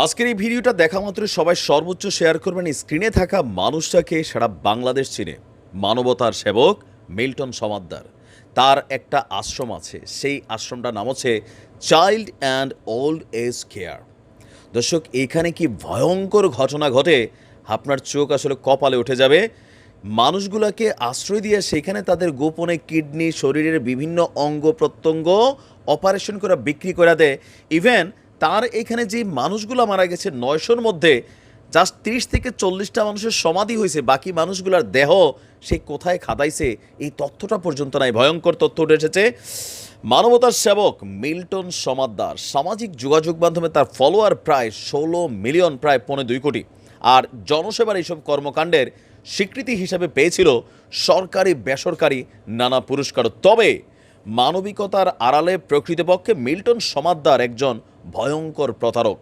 আজকের এই ভিডিওটা দেখা মাত্র সবাই সর্বোচ্চ শেয়ার করবেন স্ক্রিনে থাকা মানুষটাকে, সারা বাংলাদেশ চিনে। মানবতার সেবক মিল্টন সমাদ্দার। তার একটা আশ্রম আছে, সেই আশ্রমটার নাম হচ্ছে child and old age care দর্শক, এখানে কি ভয়ঙ্কর ঘটনা ঘটে? আপনার চোখ আসলে কপালে উঠে যাবে। মানুষগুলোকে আশ্রয় দিয়ে সেখানে তাদের গোপনে কিডনি, শরীরের বিভিন্ন অঙ্গ প্রত্যঙ্গ অপারেশন করে বিক্রি করে দেয়। ইভেন তার এখানে যে মানুষগুলো মারা গেছে নয়শোর মধ্যে জাস্ট তিরিশ থেকে চল্লিশটা মানুষের সমাধি হয়েছে, বাকি মানুষগুলোর দেহ সে কোথায় খাদাইছে, এই তথ্যটা পর্যন্ত নাই। ভয়ঙ্কর তথ্য উঠে এসেছে। মানবতার সেবক মিল্টন সমাদ্দার, সামাজিক যোগাযোগ মাধ্যমে তার ফলোয়ার প্রায় ষোলো মিলিয়ন, প্রায় পৌনে দুই কোটি। আর জনসেবার এইসব কর্মকাণ্ডের স্বীকৃতি হিসাবে পেয়েছিল সরকারি, বেসরকারি নানা পুরস্কার তবে মানবিকতার আড়ালে প্রকৃতপক্ষে মিল্টন সমাদ্দার একজন ভয়ঙ্কর প্রতারক।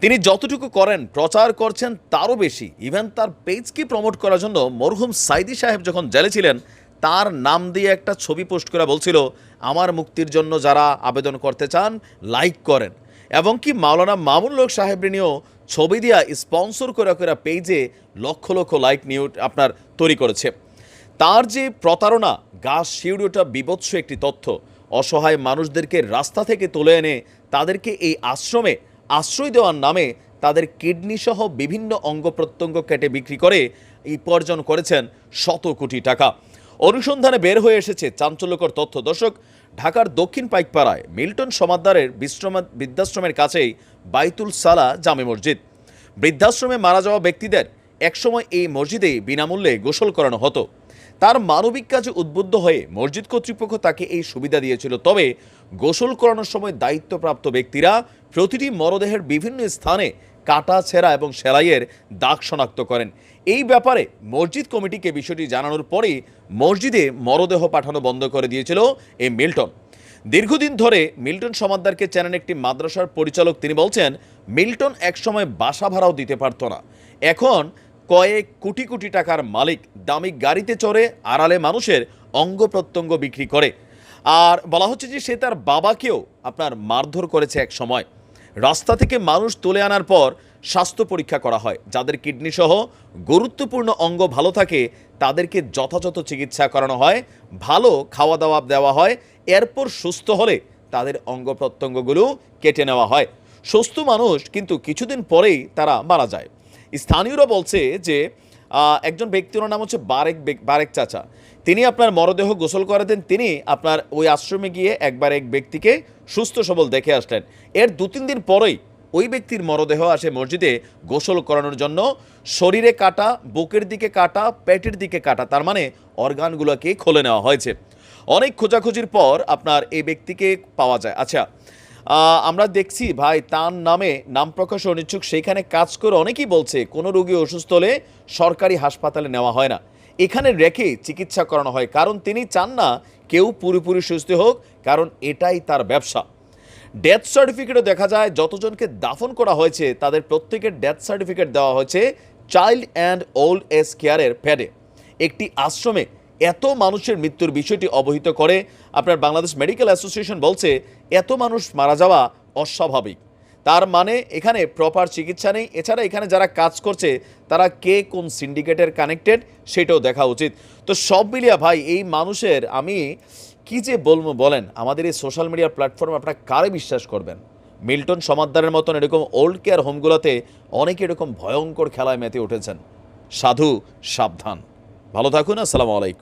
তিনি যতটুকু করেন, প্রচার করছেন তারও বেশি। ইভেন তার পেজকে প্রমোট করার জন্য মরহুম সাইদি সাহেব যখন জেলে ছিলেন, তার নাম দিয়ে একটা ছবি পোস্ট করে বলছিল, আমার মুক্তির জন্য যারা আবেদন করতে চান লাইক করেন। এবং কি মাওলানা মামুন লোক সাহেব নিয়েও ছবি দিয়া স্পন্সর করে করে পেজে লক্ষ লক্ষ লাইক নিয়ে আপনার তৈরি করেছে। তার যে প্রতারণা গা শিউড়োটা বিভৎস একটি তথ্য। অসহায় মানুষদেরকে রাস্তা থেকে তুলে এনে তাদেরকে এই আশ্রমে আশ্রয় দেওয়ার নামে তাদের কিডনি সহ বিভিন্ন অঙ্গ প্রত্যঙ্গ কেটে বিক্রি করে উপার্জন করেছেন শত কোটি টাকা। অনুসন্ধানে বের হয়ে এসেছে চাঞ্চল্যকর তথ্য। দর্শক, ঢাকার দক্ষিণ পাইকপাড়ায় মিল্টন সমাদ্দারের বিশ্রম, বৃদ্ধাশ্রমের কাছেই বাইতুল সালা জামে মসজিদ। বৃদ্ধাশ্রমে মারা যাওয়া ব্যক্তিদের একসময় এই মসজিদেই বিনামূল্যে গোসল করানো হতো। তার মানবিক কাজে উদ্বুদ্ধ হয়ে মসজিদ কর্তৃপক্ষ তাকে এই সুবিধা দিয়েছিল। তবে গোসল করানোর সময় দায়িত্বপ্রাপ্ত ব্যক্তিরা প্রতিটি মরদেহের বিভিন্ন স্থানে কাটা, ছেঁড়া এবং সেলাইয়ের দাগ শনাক্ত করেন। এই ব্যাপারে মসজিদ কমিটিকে বিষয়টি জানানোর পরেই মসজিদে মরদেহ পাঠানো বন্ধ করে দিয়েছিল এই মিল্টন। দীর্ঘদিন ধরে মিল্টন সমাদ্দারকে চেনেন একটি মাদ্রাসার পরিচালক। তিনি বলছেন, মিল্টন একসময় বাসা ভাড়াও দিতে পারতো না। এখন কয়েক কোটি কোটি টাকার মালিক দামি গাড়িতে চড়ে আড়ালে মানুষের অঙ্গ প্রত্যঙ্গ বিক্রি করে। আর বলা হচ্ছে যে সে তার বাবাকেও আপনার মারধর করেছে এক সময়। রাস্তা থেকে মানুষ তুলে আনার পর স্বাস্থ্য পরীক্ষা করা হয়। যাদের কিডনি সহ গুরুত্বপূর্ণ অঙ্গ ভালো থাকে, তাদেরকে যথাযথ চিকিৎসা করানো হয়, ভালো খাওয়া দাওয়া দেওয়া হয়। এরপর সুস্থ হলে তাদের অঙ্গ প্রত্যঙ্গগুলো কেটে নেওয়া হয়। সুস্থ মানুষ কিন্তু কিছুদিন পরেই তারা মারা যায়। স্থানীয়রা বলছে যে একজন ব্যক্তির নাম হচ্ছে বারেক বারেক চাচা। তিনি আপনার মরদেহ গোসল করাতেন, তিনি আপনার ওই আশ্রমে গিয়ে একবার এক ব্যক্তিকে সুস্থ সবল দেখে আসলেন। এর দু তিন দিন পরেই ওই ব্যক্তির মরদেহ আসে মসজিদে গোসল করানোর জন্য। শরীরে কাটা, বুকের দিকে কাটা, পেটের দিকে কাটা, তার মানে অর্গানগুলোকে খুলে নেওয়া হয়েছে। অনেক খোঁজাখুঁজির পর আপনার এই ব্যক্তিকে পাওয়া যায়। আচ্ছা আমরা দেখছি, ভাই, তার নামে নাম প্রকাশ অনিচ্ছুক সেইখানে কাজ করে অনেকেই বলছে, কোনো রোগী অসুস্থ হলে সরকারি হাসপাতালে নেওয়া হয় না। এখানে রেখে চিকিৎসা করানো হয়, কারণ তিনি চান না কেউ পুরোপুরি সুস্থ হোক, কারণ এটাই তার ব্যবসা। ডেথ সার্টিফিকেটও দেখা যায়, যতজনকে দাফন করা হয়েছে, তাদের প্রত্যেকের ডেথ সার্টিফিকেট দেওয়া হয়েছে, চাইল্ড অ্যান্ড ওল্ড এজ কেয়ারের প্যাডে। একটি আশ্রমে এত মানুষের মৃত্যুর বিষয়টি অবহিত করে, আপনার বাংলাদেশ মেডিকেল অ্যাসোসিয়েশন বলছে, এত মানুষ মারা যাওয়া অস্বাভাবিক। তার মানে এখানে প্রপার চিকিৎসা নেই। এছাড়া এখানে যারা কাজ করছে, তারা কে কোন সিন্ডিকেটের কানেক্টেড সেটাও দেখা উচিত। তো সব মিলিয়া ভাই, এই মানুষের আমি কি যে বলব বলেন, আমাদের এই সোশ্যাল মিডিয়া প্ল্যাটফর্মে আপনারা কারে বিশ্বাস করবেন? মিল্টন সমাদ্দারের মতন এরকম ওল্ড কেয়ার হোমগুলোতে অনেকে এরকম ভয়ঙ্কর খেলায় মেতে উঠেছেন। সাধু, সাবধান। ভালো থাকুন, আসসালামু আলাইকুম।